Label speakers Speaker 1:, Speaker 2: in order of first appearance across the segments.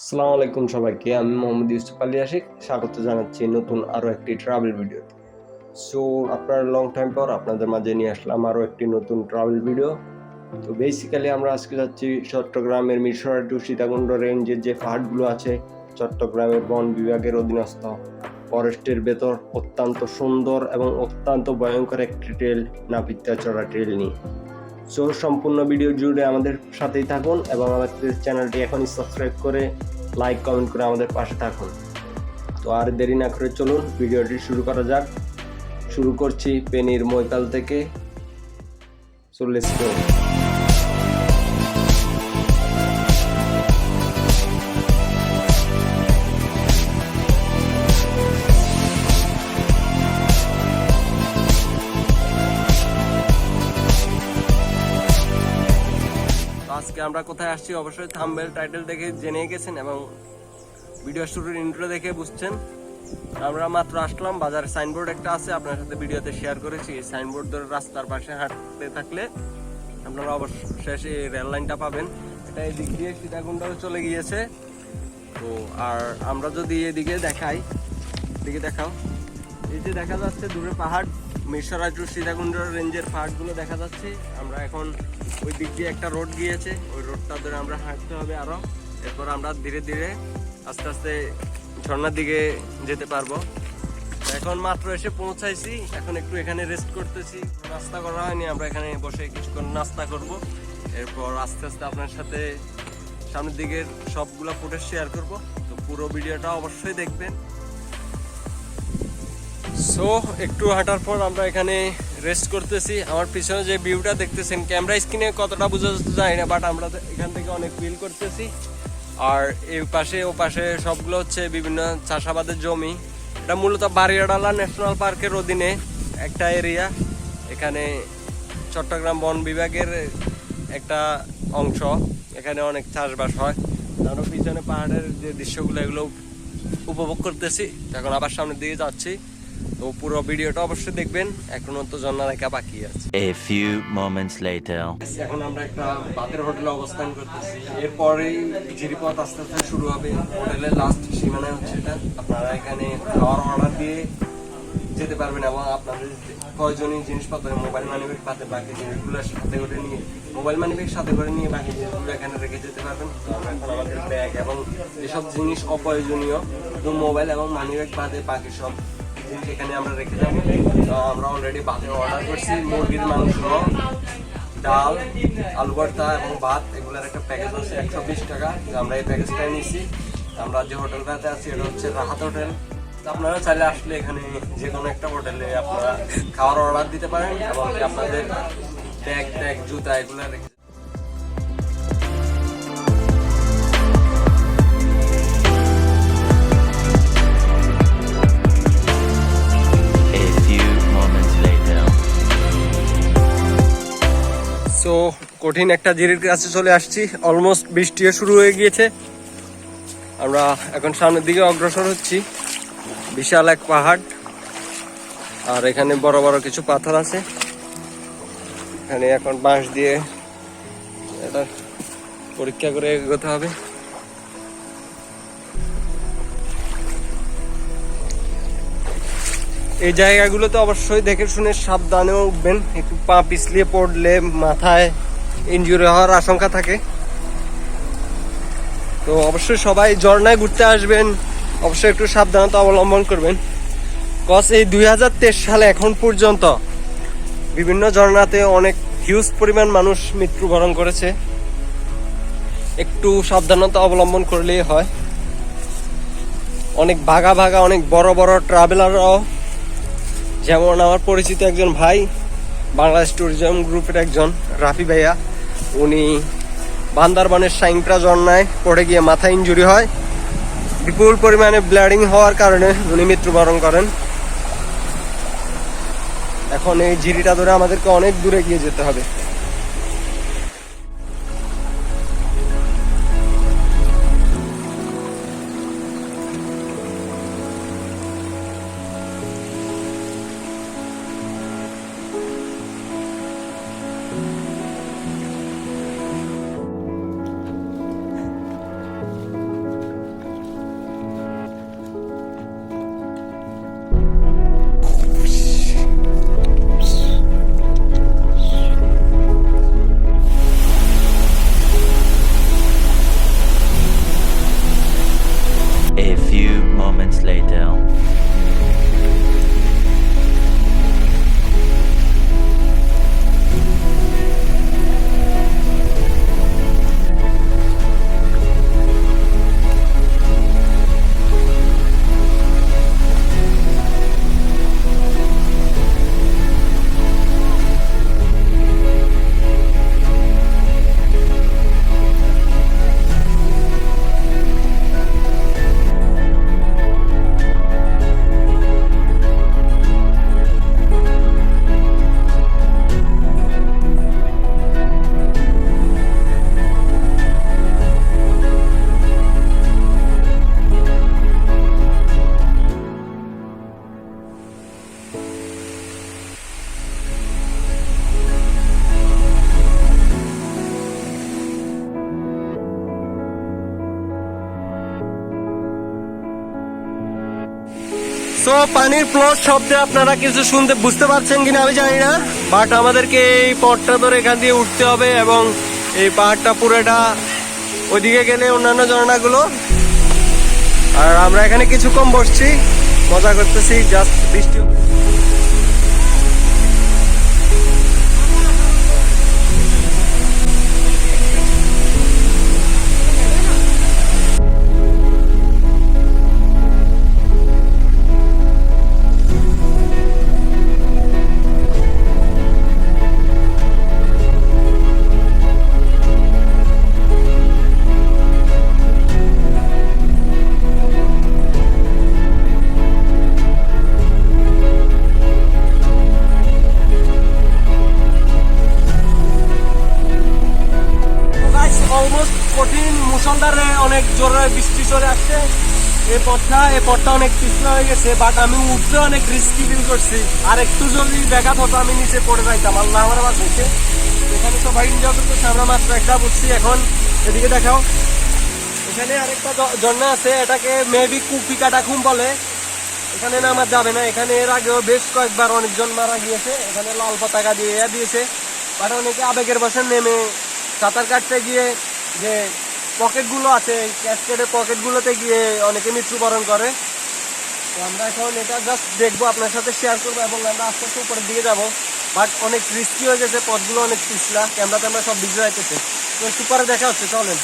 Speaker 1: আসসালামু আলাইকুম সবাইকে, আমি মোহাম্মদ ইউসুফ আলী আশিক। স্বাগত জানাচ্ছি নতুন আরও একটি ট্রাভেল ভিডিওতে সো আপনার লং টাইম পর আপনাদের মাঝে নিয়ে আসলাম আরও একটি নতুন ট্রাভেল ভিডিও তো বেসিক্যালি আমরা আজকে যাচ্ছি চট্টগ্রামের মিশরা টু সীতাকুণ্ড রেঞ্জের যে পাহাড়গুলো আছে, চট্টগ্রামের বন বিভাগের অধীনস্থ। ফরেস্টের ভেতর অত্যন্ত সুন্দর এবং অত্যন্ত ভয়ঙ্কর একটি ট্রেল নাপিতা চড়া ট্রেল নিয়ে। সো সম্পূর্ণ ভিডিও জুড়ে আমাদের সাথেই থাকুন এবং আমাদের চ্যানেলটি এখনই সাবস্ক্রাইব করে লাইক, কমেন্ট করে আমাদের পাশে থাকুন। তো আর দেরি না করে চলুন, ভিডিওটি শুরু করা যাক। শুরু করছি পেনির মৈতাল থেকে। চল্লিশ আজকে আমরা কোথায় আসছি অবশ্যই থাম্বেল টাইটেল দেখে জেনে গেছেন এবং ভিডিও শুরুর ইন্ট্রো দেখে বুঝছেন। আমরা মাত্র আসলাম, বাজারে সাইনবোর্ড একটা আছে, আপনার সাথে ভিডিওতে শেয়ার করেছি। এই সাইনবোর্ড ধরে রাস্তার পাশে হাঁটতে থাকলে আপনারা অবশ্যই এই রেল লাইনটা পাবেন। এটা এই দিক দিয়ে সীতাকুণ্ডও চলে গিয়েছে। তো আর আমরা যদি এদিকে দেখাই, এদিকে দেখাও। এই যে দেখা যাচ্ছে দূরে পাহাড় মিরসরাজ সীতাকুণ্ড রেঞ্জের পাহাড়গুলো দেখা যাচ্ছে। আমরা এখন ওই দিক দিয়ে একটা রোড গিয়েছে, ওই রোডটা ধরে আমরা হাঁটতে হবে আরও এরপর আমরা ধীরে ধীরে আস্তে আস্তে ঝর্ণার দিকে যেতে পারব। এখন মাত্র এসে পৌঁছাইছি, এখন একটু এখানে রেস্ট করতেছি। নাস্তা করা হয়নি, আমরা এখানে বসে কিছুক্ষণ নাস্তা করব। এরপর আস্তে আস্তে আপনার সাথে সামনের দিকের সবগুলো ফুটেজ শেয়ার করব। তো পুরো ভিডিওটা অবশ্যই দেখবেন। সো একটু হাঁটার পর আমরা এখানে রেস্ট করতেছি। আমার পিছনে যে ভিউটা দেখতেছেন ক্যামেরা স্ক্রিনে কতটা বোঝা জানি না বাট আমরা এখান থেকে অনেক ফিল করতেছি। আর এই পাশে, ও পাশে সবগুলো হচ্ছে বিভিন্ন চাষাবাদের জমি। এটা মূলত বারিয়াডালা ন্যাশনাল পার্কের অধীনে একটা এরিয়া এখানে চট্টগ্রাম বন বিভাগের একটা অংশ। এখানে অনেক চাষবাস হয়। আমরা পিছনে পাহাড়ের যে দৃশ্যগুলো, এগুলো উপভোগ করতেছি। এখন আবার সামনের দিকে যাচ্ছি। তো পুরো ভিডিওটা অবশ্যই দেখবেন। এখনও তো জন্না রেখা বাকি আছে।
Speaker 2: A few moments later.
Speaker 1: এখন আমরা একটা বাতের হোটেলে অবস্থান করতেছি। এরপরেই জিরিপথ আস্তে আস্তে শুরু হবে। হোটেলের লাস্ট সীমানায় হচ্ছে এটা। আপনারা এখানে খাওয়ার অর্ডার দিয়ে যেতে পারবেন এবং আপনাদের প্রয়োজনীয় জিনিসপত্র মোবাইল মানিব্যাগ পাতে বাকি জিনিসগুলো সাথে করে নিয়ে মোবাইল মানিব্যাগ সাথে করে নিয়ে বাকি জিনিসগুলো এখানে রেখে যেতে পারবেন। এখন আমাদের ব্যাগ এবং যেসব জিনিস অপ্রয়োজনীয় তো মোবাইল এবং মানিব্যাগ বাদে বাকি সব এখানে আমরা রেখে যাব। আমরা অলরেডি বাতে অর্ডার করছি, মুরগির মাংস ডাল, আলু ভর্তা এবং ভাত, এগুলোর একটা প্যাকেজ আছে, একশো বিশ টাকা। আমরা এই প্যাকেজটাই নিয়েছি আমরা যে হোটেলটাতে আছি, এটা হচ্ছে রাহাত হোটেল আপনারা চাইলে আসলে এখানে যে কোনো একটা হোটেলে আপনারা খাওয়ার অর্ডার দিতে পারেন এবং আপনাদের ব্যাগ ট্যাগ জুতা, এগুলো কঠিন একটা জিরির কাছে চলে আসছি। অলমোস্ট বৃষ্টিও শুরু হয়ে গিয়েছে। আমরা এখন সামনের দিকে অগ্রসর হচ্ছি। বিশাল এক পাহাড়। আর এখানে বড় বড় কিছু পাথর আছে। এখানে এখন বাঁশ দিয়ে এটা পরীক্ষা করে এগোতে হবে। এই জায়গাগুলোতে অবশ্যই দেখে শুনে সাবধানে উঠবেন। একটু পা পিছলিয়ে পড়লে মাথায় ইনজুরি হওয়ার আশঙ্কা থাকে। তো অবশ্যই সবাই ঝর্ণায় ঘুরতে আসবেন। অবশ্যই একটু সাবধানতা অবলম্বন করবেন। কস এই দুই সালে এখন পর্যন্ত বিভিন্ন ঝর্ণাতে অনেক হিউজ পরিমাণ মানুষ মৃত্যুবরণ করেছে। একটু সাবধানতা অবলম্বন করলেই হয়। অনেক ভাগা ভাগা, অনেক বড় বড় ট্রাভেলাররাও যেমন আমার পরিচিত একজন ভাই, বাংলাদেশ ট্যুরিজম গ্রুপের একজন রাফি ভাইয়া। উনি বান্দারবানের সাইংপ্রা জন্মায় পড়ে গিয়ে মাথা ইঞ্জুরি হয়। বিপুল পরিমাণে ব্লাডিং হওয়ার কারণে উনি মৃত্যুবরণ করেন। এখন এই ঝিরিটা ধরে আমাদেরকে অনেক দূরে গিয়ে যেতে হবে। সো পানির ফ্লো শব্দে আপনারা কিছু শুনতে বুঝতে পারছেন কিনা আমি জানি না বাট আমাদেরকে এই পথটা ধরে এখান দিয়ে উঠতে হবে এবং এই পাহাড়টা পুরোটা ওইদিকে গেলে অন্যান্য ঝর্ণাগুলো। আর আমরা এখানে কিছুক্ষণ বসছি, মজা করতেছি জাস্ট বৃষ্টি গেছে বাট আমি উঠতে অনেক রিস্কি ফিল করছি। আর একটু যদি দেখা হতো, আমি নিচে পড়ে যাইতাম। আল্লাহ আমার বাঁচাইছে এখানে সবাই এনজয় করতেছে আমরা মাত্র একটা বুঝছি এখন। এদিকে দেখাও। এখানে আরেকটা ঝর্ণা আছে, এটাকে মেবি কুপি কাটাখুম বলে। এখানে নামা যাবে না। এখানে এর আগেও বেশ কয়েকবার অনেকজন মারা গিয়েছে। এখানে লাল পতাকা দিয়ে ইয়া দিয়েছে। বাট অনেকে আবেগের বসে নেমে সাঁতার কাটতে গিয়ে যে পকেটগুলো আছে ক্যাসকেটের পকেটগুলোতে গিয়ে অনেকে মৃত্যুবরণ করে। আমরা এখন এটা জাস্ট দেখব, আপনার সাথে শেয়ার করব এবং আমরা আস্তে আস্তে উপরের দিকে যাব। বাট অনেক রিস্কি হয়ে গেছে, পথগুলো অনেক পিছলা ক্যামেরাতে আমরা সব ভিডিও যাইতেছে তো একটু পরে দেখা হচ্ছে, চলেন।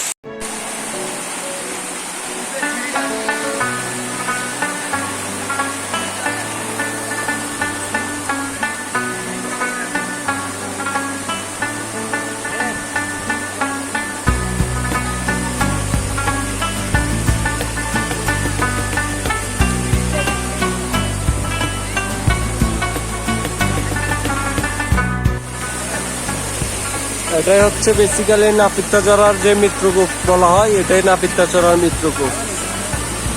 Speaker 1: এটাই হচ্ছে বেসিক্যালি নাপিত্তা চড়ার যে মৃত্যুকূপ বলা হয়, এটাই নাপিত্তা চড়ার মৃত্যুকূপ।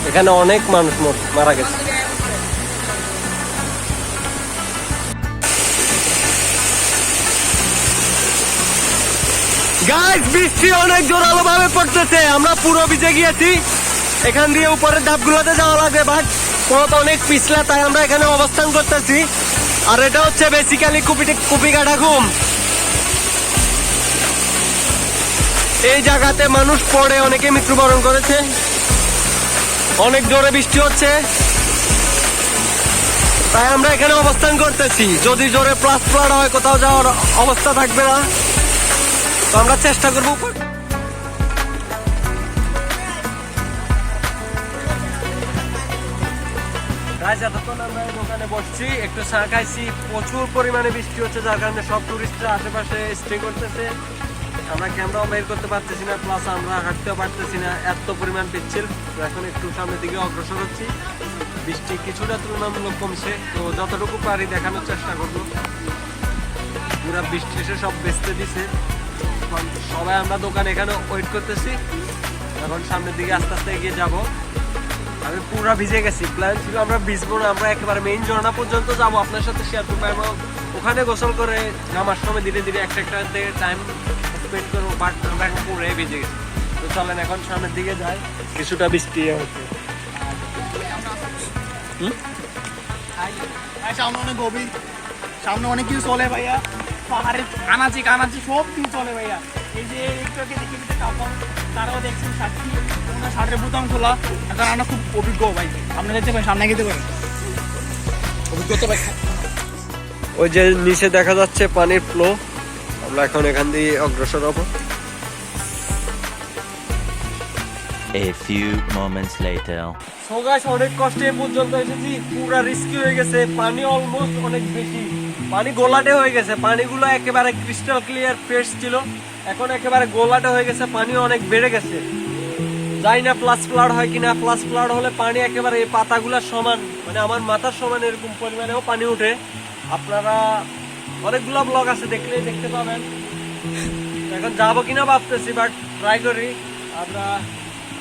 Speaker 1: এখানে অনেক মানুষ মর- গেছে। গাইস বৃষ্টি অনেক জোরালো ভাবে পড়তেছে, আমরা পুরো ভিজে গিয়েছি। এখান দিয়ে উপরের ধাপগুলোতে যাওয়া লাগবে বাট পথ অনেক পিছলা, তাই আমরা এখানে অবস্থান করতেছি। আর এটা হচ্ছে বেসিক্যালি কুপি কুপি কাটা ঘুম। এই জায়গাতে মানুষ পড়ে, অনেকে মৃত্যুবরণ করেছে। অনেক জোরে বৃষ্টি হচ্ছে। তাই আমরা এখানে অবস্থান করতেছি। যদি জোরে প্লাস ফ্লাড হয়, কোথাও যাওয়ার অবস্থা থাকবে না। তো আমরা চেষ্টা করব গাইজ এতক্ষণ আমরা দোকানে বসছি। একটু চা খাইছি। প্রচুর পরিমাণে বৃষ্টি হচ্ছে, যার কারণে সব টুরিস্টরা আশেপাশে স্টে করতেছে। আমরা ক্যামেরাও বের করতে পারতেছি না প্লাস আমরা হাঁটতেও পারতেছি না, এত পরিমাণ পিচ্ছিল। তো এখন একটু সামনের দিকে অগ্রসর হচ্ছি। বৃষ্টি কিছুটা তুলনামূলক কমছে, তো যতটুকু পারি দেখানোর চেষ্টা করব। পুরা বৃষ্টি এসে সব বেচতে দিছে। সবাই আমরা দোকানে এখানে ওয়েট করতেছি। এখন সামনের দিকে আস্তে আস্তে এগিয়ে যাব। আমি পুরো ভিজে গেছি প্ল্যান ছিল আমরা ভিজবো না, আমরা একেবারে মেইন ঝর্ণা পর্যন্ত যাব। আপনার সাথে শেয়ার করব এবং ওখানে গোসল করে নামার সময় ধীরে ধীরে একটা একটা টাইম স্পেন্ড করব বাট এখন পুরাই ভিজে গেছি। তো চলেন এখন সামনের দিকে যাই। কিছুটা বৃষ্টি হচ্ছে
Speaker 3: সামনে অনেক গভীর। সামনে অনেক কিছু চলে ভাইয়া। পাহাড়ের কানাচি কানাচি সব কিছু চলে ভাইয়া। এই যে একটু আগে দেখে দিতে কাপড় তারাও দেখছেন সাক্ষী ওনার শার্টের বোতাম খোলা। এখন আমরা খুব অভিজ্ঞ ভাই। আপনি দেখতে পারেন সামনে গেতে পারেন। অভিজ্ঞতা ভাই।
Speaker 1: ওই যে নিচে দেখা যাচ্ছে পানির ফ্লো আমরা এখন এখান দিয়ে অগ্রসর হব।
Speaker 2: A few moments later.
Speaker 1: সোগাস অনেক কষ্টে পর্যন্ত এসেছি পুরা রিস্কি হয়ে গেছে পানি অলমোস্ট অনেক বেশি। পানি গোলাটে হয়ে গেছে পানিগুলো একেবারে ক্রিস্টাল ক্লিয়ার ফ্রেশ ছিল। এখন একেবারে গোলাটে হয়ে গেছে পানি অনেক বেড়ে গেছে। জানি না প্লাস ফ্লাড হয় কিনা প্লাস ফ্লাড হলে পানি একেবারে এই পাতাগুলোর সমান মানে আমার মাথার সমান এরকম পরিমাণেও পানি উঠে। আপনারা অনেকগুলো ব্লগ আছে, দেখলেই দেখতে পাবেন। এখন যাব কিনা ভাবতেছি বাট ট্রাই করি। আমরা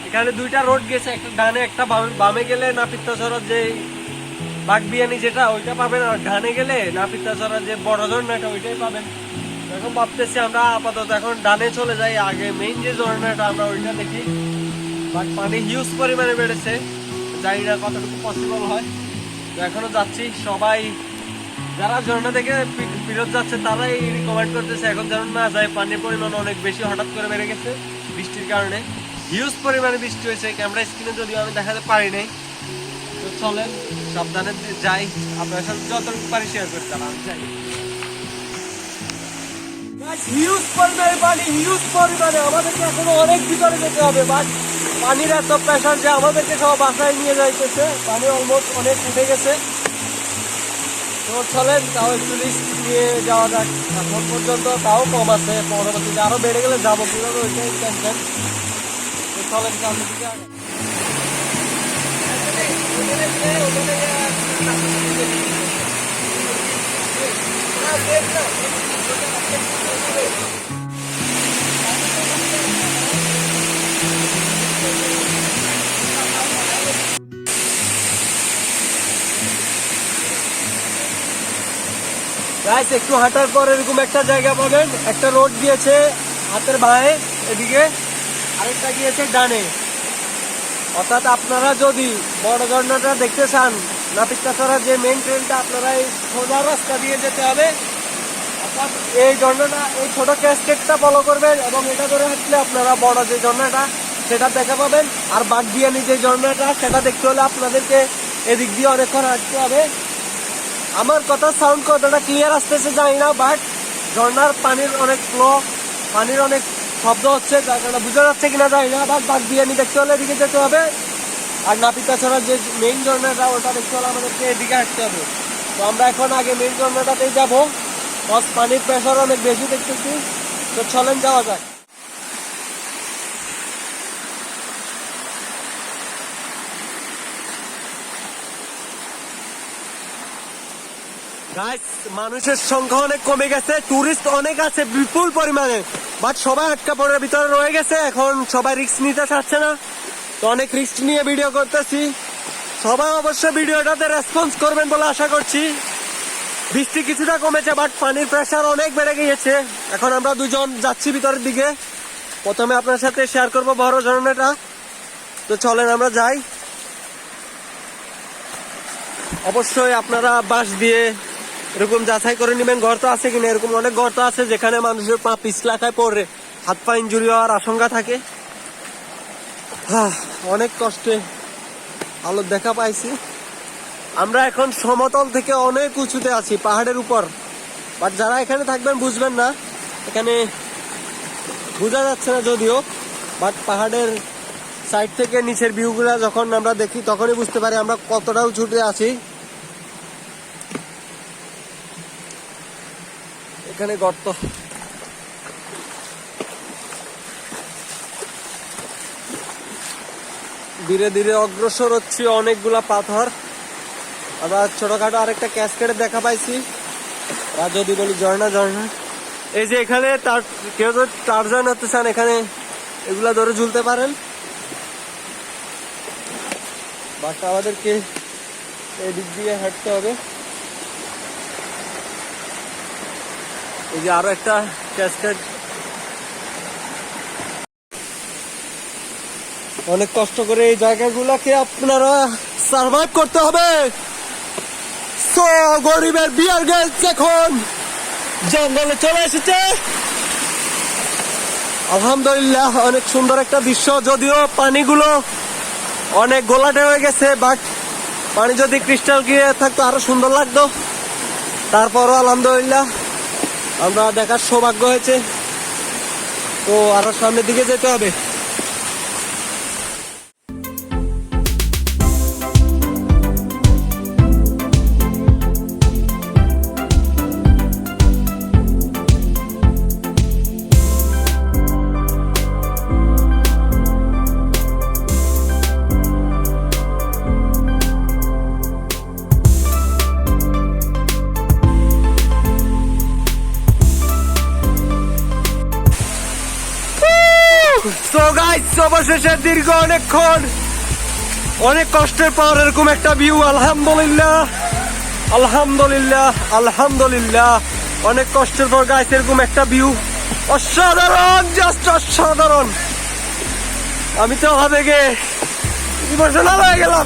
Speaker 1: এখানে দুইটা রোড গেছে, একটা ডানে, একটা বামে গেলে নাপিত্তাছড়ার যে বাগবিয়ানি যেটা, ওইটা পাবেন, আর ডানে গেলে না নাপিত্তাছড়ার যে বড় ঝর্ণাটা, ওইটাই পাবেন। এখন ভাবতেছি আমরা আপাতত এখন ডানে চলে যাই, আগে মেইন যে ঝর্ণাটা, আমরা ওইটা দেখি। বাট পানি হিউজ পরিমাণে বেড়েছে, জানি না কতটুকু পসিবল হয়। তো এখনও যাচ্ছি, সবাই যারা ঝর্ণা থেকে ফেরত যাচ্ছে, তারাই কমেন্ট করতেছে, এখন যেন না যায় পানির পরিমাণ অনেক বেশি হঠাৎ করে বেড়ে গেছে বৃষ্টির কারণে। হিউজ পরিমাণে বৃষ্টি হয়েছে ক্যামেরা স্ক্রিনে যদিও আমি দেখাতে পারি নাই। তো চলেন, সাবধানে যাই। আপনার সাথে যতটুকু পারি শেয়ার করতে আমি যাই। হিউজ পরিমাণে পানি হিউজ পরিমাণে। আমাদেরকে এখনও অনেক ভিতরে যেতে হবে বাট পানির এত প্রেশার যে আমাদেরকে সব বাসায় নিয়ে যাইতেছে। পানি অলমোস্ট অনেক উঠে গেছে। তো চলেন, তাও একটু রিস্ক নিয়ে যাওয়া যাক। এখন পর্যন্ত তাও কম আছে, পরবর্তীতে আরও বেড়ে গেলে যাব কীভাবে ওইটাই টেনশন তো চলেন সামনে দিকে আগাই। গাইস একটু হাঁটার পর এরকম একটা জায়গা পাবেন। একটা রোড গিয়েছে হাতের বাঁয়ে, এদিকে আরেকটা গিয়েছে ডানে। অর্থাৎ আপনারা যদি বড় ঝর্ণাটা দেখতে চান নাপিতকাছাড়া যে মেন ট্রেনটা আপনারা এই সোজা রাস্তা দিয়ে যেতে হবে। অর্থাৎ এই ঝর্ণাটা এই ছোট ক্যাসকেটটা ফলো করবেন এবং এটা ধরে হাঁটলে আপনারা বড় যে ঝর্ণাটা সেটা দেখা পাবেন। আর বাদ দিয়ে যে ঝর্ণাটা সেটা দেখতে হলে আপনাদেরকে এদিক দিয়ে অনেকক্ষণ হাঁটতে হবে। আমার কথা সাউন্ড কতটা ক্লিয়ার আসতেছে, জানি না বাট ঝর্নার পানির অনেক ফ্লো পানির অনেক শব্দ হচ্ছে কারণে বোঝা যাচ্ছে কিনা জানি না বাট বাদ বিরিয়ানি দেখতে হলে এদিকে যেতে হবে। আর নাপিতা ছাড়া যে মেইন ঝর্নাটা ওটা দেখতে হলে আমাদেরকে এদিকে হাঁটতে হবে। তো আমরা এখন আগে মেইন ঝর্নাটাতেই যাব। বস পানির প্রেশার অনেক বেশি দেখতেছি। তো চলেন যাওয়া যাক। মানুষের সংখ্যা অনেক কমে গেছে টুরিস্ট অনেক আছে, বিপুল পরিমাণে। বাট সবাই আটকা পড়ার ভিতরে রয়ে গেছে, এখন সবাই রিস্ক নিতে চাচ্ছে না। তো অনেক রিস্ক নিয়ে ভিডিও করতেছি। সবাই অবশ্যই ভিডিওটাতে রেসপন্স করবেন বলে আশা করছি। বৃষ্টি কিছুটা কমেছে বাট পানির প্রেশার অনেক বেড়ে গিয়েছে। এখন আমরা দুজন যাচ্ছি ভিতরের দিকে। প্রথমে আপনার সাথে শেয়ার করব বড় ঝর্ণাটা। তো চলেন আমরা যাই। অবশ্যই আপনারা বাঁশ দিয়ে এরকম যাচাই করে নেবেন, গর্ত আছে কিনা? এরকম অনেক গর্ত আছে যেখানে মানুষের পা পিছলা খায় পড়ে, হাত পা ইঞ্জুরি হওয়ার আশঙ্কা থাকে। অনেক কষ্টে আলো দেখা পাইছি। আমরা এখন সমতল থেকে অনেক উঁচুতে আছি, পাহাড়ের উপর। বাট যারা এখানে থাকবেন বুঝবেন না, এখানে বোঝা যাচ্ছে না যদিও, বাট পাহাড়ের সাইড থেকে নিচের ভিউগুলা যখন আমরা দেখি, তখনই বুঝতে পারি আমরা কতটা উঁচুতে আছি। এখানে গর্ত। ধীরে ধীরে অগ্রসর হচ্ছে অনেকগুলা পাথর। আবার ছোটখাটো আরেকটা ক্যাসকেটে দেখা পাইছি। আর যদি বলি ঝর্ণা ঝর্ণা এই যে এখানে তার কেউ যদি টারজান হতে চান, এখানে এগুলা ধরে ঝুলতে পারেন। বাট আমাদেরকে এদিক দিয়ে হাঁটতে হবে। এই যে আরও একটা ক্যাসকেট অনেক কষ্ট করে এই জায়গাগুলোকে আপনারা সার্ভাইভ করতে হবে। সো, গরিবের বিয়ার গেলস এখন জঙ্গলে চলে এসেছে। আলহামদুলিল্লাহ, অনেক সুন্দর একটা দৃশ্য। যদিও পানিগুলো অনেক গোলাটে হয়ে গেছে বাট পানি যদি ক্রিস্টাল গিয়ে থাকতো আরও সুন্দর লাগতো। তারপরও আলহামদুলিল্লাহ আমরা দেখার সৌভাগ্য হয়েছে। তো আরও সামনের দিকে যেতে হবে। দীর্ঘ অনেকক্ষণ, অনেক কষ্টের পর এরকম একটা ভিউ আলহামদুলিল্লাহ। আলহামদুলিল্লাহ আলহামদুলিল্লাহ। অনেক কষ্টের পর গাছ এরকম একটা ভিউ অসাধারণ জাস্ট অসাধারণ। আমি তো হবে গে ইমোশনাল হয়ে গেলাম।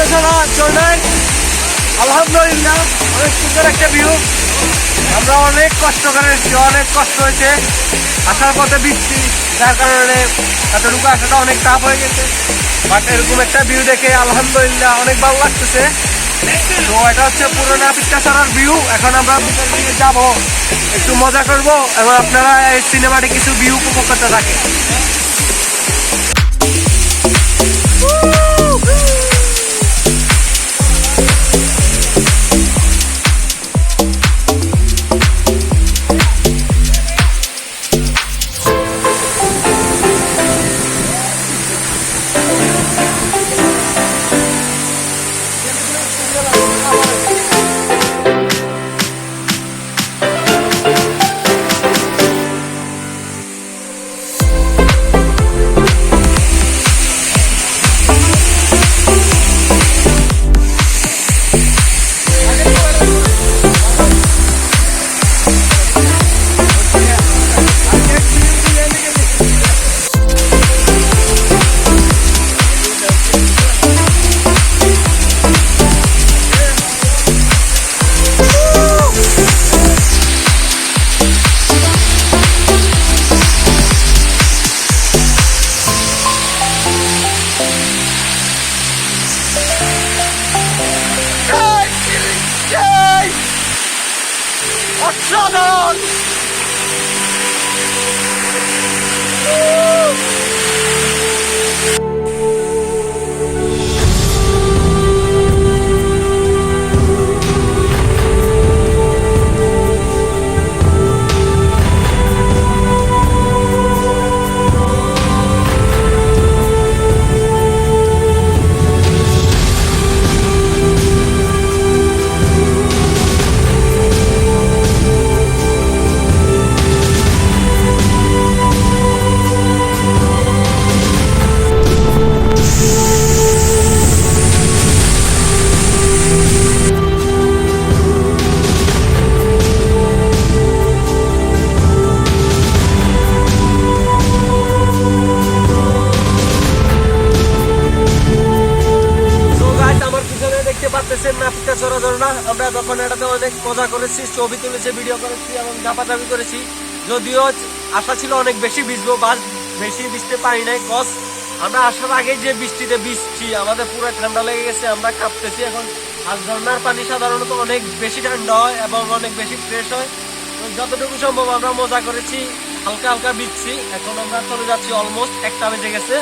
Speaker 1: নবিত্তছড়া ঝর্ণায় আলহামদুলিল্লাহ, অনেক সুন্দর একটা ভিউ আমরা অনেক কষ্ট করে অনেক কষ্ট হয়েছে। আসার পথে বৃষ্টি, যার কারণে এতটুকু আসাটা অনেক টাফ হয়ে গেছে। বাট এরকম একটা ভিউ দেখে আলহামদুলিল্লাহ অনেক ভালো লাগতেছে। তো এটা হচ্ছে পুরোনো পিত্তাছড়ার ভিউ এখন আমরা যাব, একটু মজা করব এবং আপনারা এই সিনেমাটি কিছু ভিউ উপভোগ করতে থাকেন। আমরা তখন এটাতে অনেক মজা করেছি, ছবি তুলেছি ভিডিও করেছি এবং চাপাচাপি করেছি। যদিও আশা ছিল অনেক বেশি ভিজবো বাস বেশি ভিজতে পারি নাই কস আমরা আসার আগে যে বৃষ্টিতে ভিজছি, আমাদের পুরো ঠান্ডা লেগে গেছে, আমরা কাঁপতেছি। এখন আর ঝর্ণার পানি সাধারণত অনেক বেশি ঠান্ডা হয় এবং অনেক বেশি ফ্রেশ হয়। যতটুকু সম্ভব আমরা মজা করেছি, হালকা হালকা ভিজছি। এখন আমরা চলে যাচ্ছি অলমোস্ট একটা বেজে গেছে।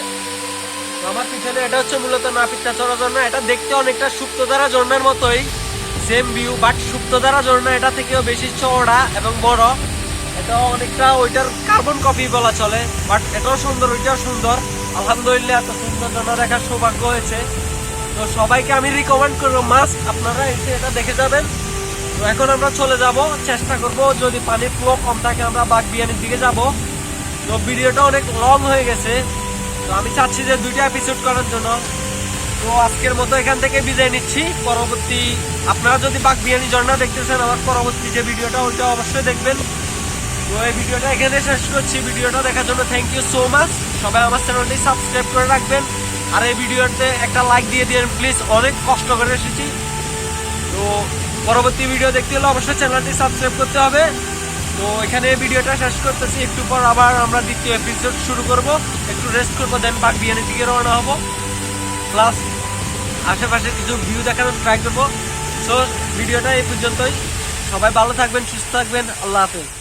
Speaker 1: আমার পিছনে এটা হচ্ছে মূলত নাপিতা চড়া ঝর্ণা। এটা দেখতে অনেকটা সুপ্তধারা ঝর্ণার মতোই। সেম ভিউ বাট সুপ্তধারা ঝর্ণা এটা থেকেও বেশি চওড়া এবং বড়। এটা অনেকটা ওইটার কার্বন কপি বলা চলে, বাট এটাও সুন্দর, ওইটাও সুন্দর। আলহামদুলিল্লাহ, এত সুন্দর ঝর্ণা দেখার সৌভাগ্য হয়েছে। তো সবাইকে আমি রিকমেন্ড করব মাস্ক আপনারা এসে এটা দেখে যাবেন। তো এখন আমরা চলে যাব, চেষ্টা করব, যদি পানির ফ্লো কম থাকে, আমরা বাঘ বিয়ানির দিকে যাব। তো ভিডিওটা অনেক লং হয়ে গেছে। তো আমি চাচ্ছি যে দুইটা এপিসোড করার জন্য। তো আজকের মতো এখান থেকে বিদায় নিচ্ছি। পরবর্তী আপনারা যদি বাঘ বিয়ানি ঝর্ণা দেখতেছেন আমার পরবর্তী যে ভিডিওটা, ওইটা অবশ্যই দেখবেন। তো এই ভিডিওটা এখানে শেষ করছি। ভিডিওটা দেখার জন্য থ্যাংক ইউ সো মাচ সবাই আমার চ্যানেলটি সাবস্ক্রাইব করে রাখবেন। আর এই ভিডিওতে একটা লাইক দিয়ে দিন প্লিজ অনেক কষ্ট করে এসেছি। তো পরবর্তী ভিডিও দেখতে হলে অবশ্যই চ্যানেলটি সাবস্ক্রাইব করতে হবে। তো এখানে ভিডিওটা শেষ করতেছি। একটু পর আবার আমরা দ্বিতীয় এপিসোড শুরু করব। একটু রেস্ট করব দেন বাঘ বিয়ানের দিকে রওনা হব। প্লাস আশেপাশে কিছু ভিউ দেখানোর ট্রাই করব। সো ভিডিওটা এই পর্যন্তই। সবাই ভালো থাকবেন, সুস্থ থাকবেন। আল্লাহ হাফেজ।